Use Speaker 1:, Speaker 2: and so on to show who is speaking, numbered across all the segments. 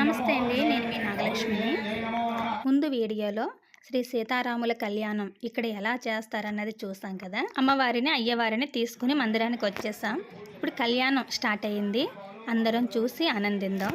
Speaker 1: నమస్తే అండి నేను మీ నాగలక్ష్మిని. ముందు వీడియోలో శ్రీ సీతారాముల కళ్యాణం ఇక్కడ ఎలా చేస్తారన్నది చూసాం కదా. అమ్మవారిని అయ్యవారిని తీసుకుని మందిరానికి వచ్చేసాం. ఇప్పుడు కళ్యాణం స్టార్ట్ అయ్యింది అందరం చూసి ఆనందిందాం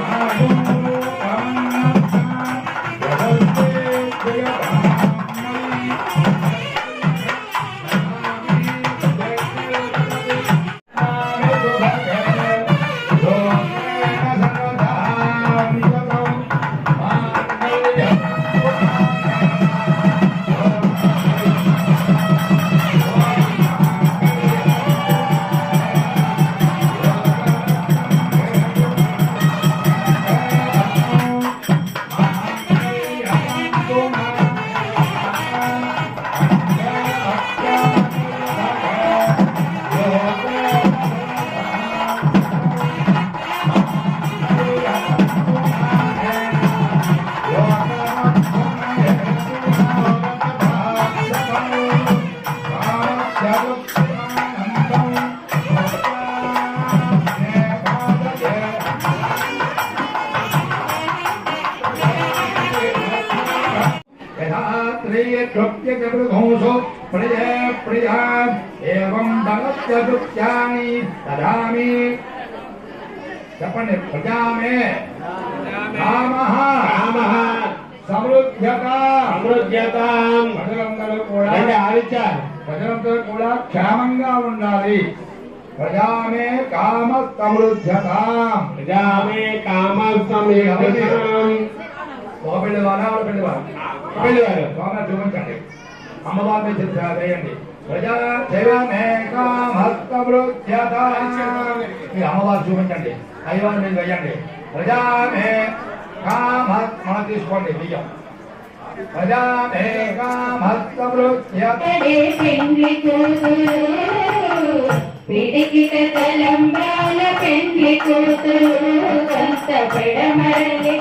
Speaker 2: ভালো మధుసూదనాయ నమ
Speaker 3: यथात्रेयकृत्यजगृघोषो प्रिय प्रिया एवं बलस्य दुःख्यानि ददामि చెప్పండి ప్రజామే రామః
Speaker 2: రామః
Speaker 3: సమృద్ధ్యత
Speaker 2: సమృద్ధ్యతాం
Speaker 3: ప్రజలందరూ కూడా
Speaker 2: రండి ఆదిత్య
Speaker 3: ప్రజలందరూ కూడా క్షేమంగా ఉండాలి ప్రజామే కామ సమృద్ధ్యత
Speaker 2: ప్రజామే కామస్వామి
Speaker 3: ఒక పెళ్ళి వారా ఒక పెళ్ళి వారు పెళ్ళి చూపించండి. చేయండి ప్రజా జయమే మీ అమ్మవారు చూపించండి. అయ్యవారు మీరు వేయండి ప్రజామే మనం తీసుకోండి బియ్యం. ప్రజామే కామస్తమృద్ధ్యత
Speaker 4: పిడికిట తలంబ్రాల పెండ్లి కూతురు పెడమరలి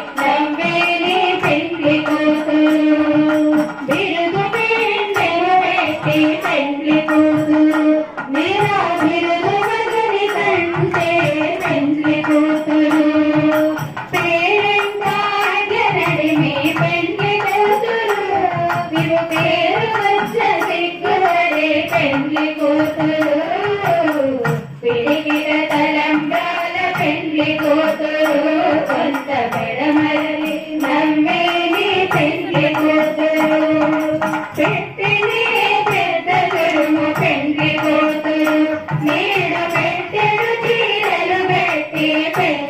Speaker 4: కూతురు. కొంత పెడమరలి నమ్మేని పెండ్లి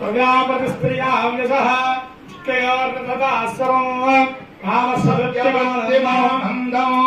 Speaker 5: प्रजापतिस्त्रियां यशः तयोर्तथा सर्वं
Speaker 1: कामसदृत्यमन्दिमहन्दम्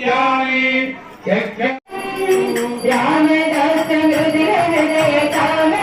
Speaker 1: Yeah, I'm in the center of the day, I'm in.